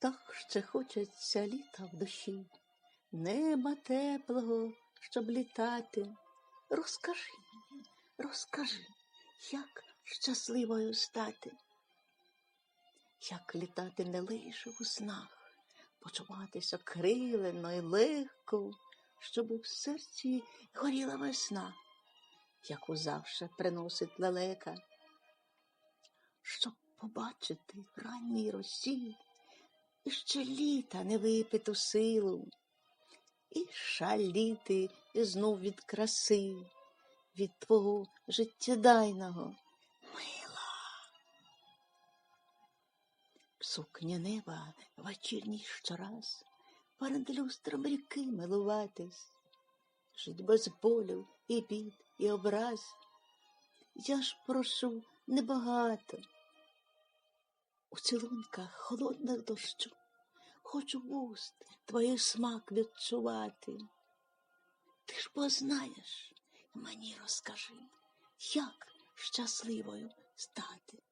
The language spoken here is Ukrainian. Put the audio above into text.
Так ще хочеться літа в душі, неба теплого, щоб літати. Розкажи мені, розкажи, як щасливою стати, як літати не лише у снах, почуватися крилено й легко, щоб у серці горіла весна, яку завше приносить лелека, щоб побачити ранній росі і ще літа не випиту силу, і шаліти знов від краси, від твого життєдайного мила. Сукня неба вечірній щораз, перед люстром ріки милуватись, жить без болю і бід, і образ. Я ж прошу небагато. У цілунках холодних дощу хочу вуст твоїх смак відчувати. Ти ж познаєш, мені розкажи, як щасливою стати.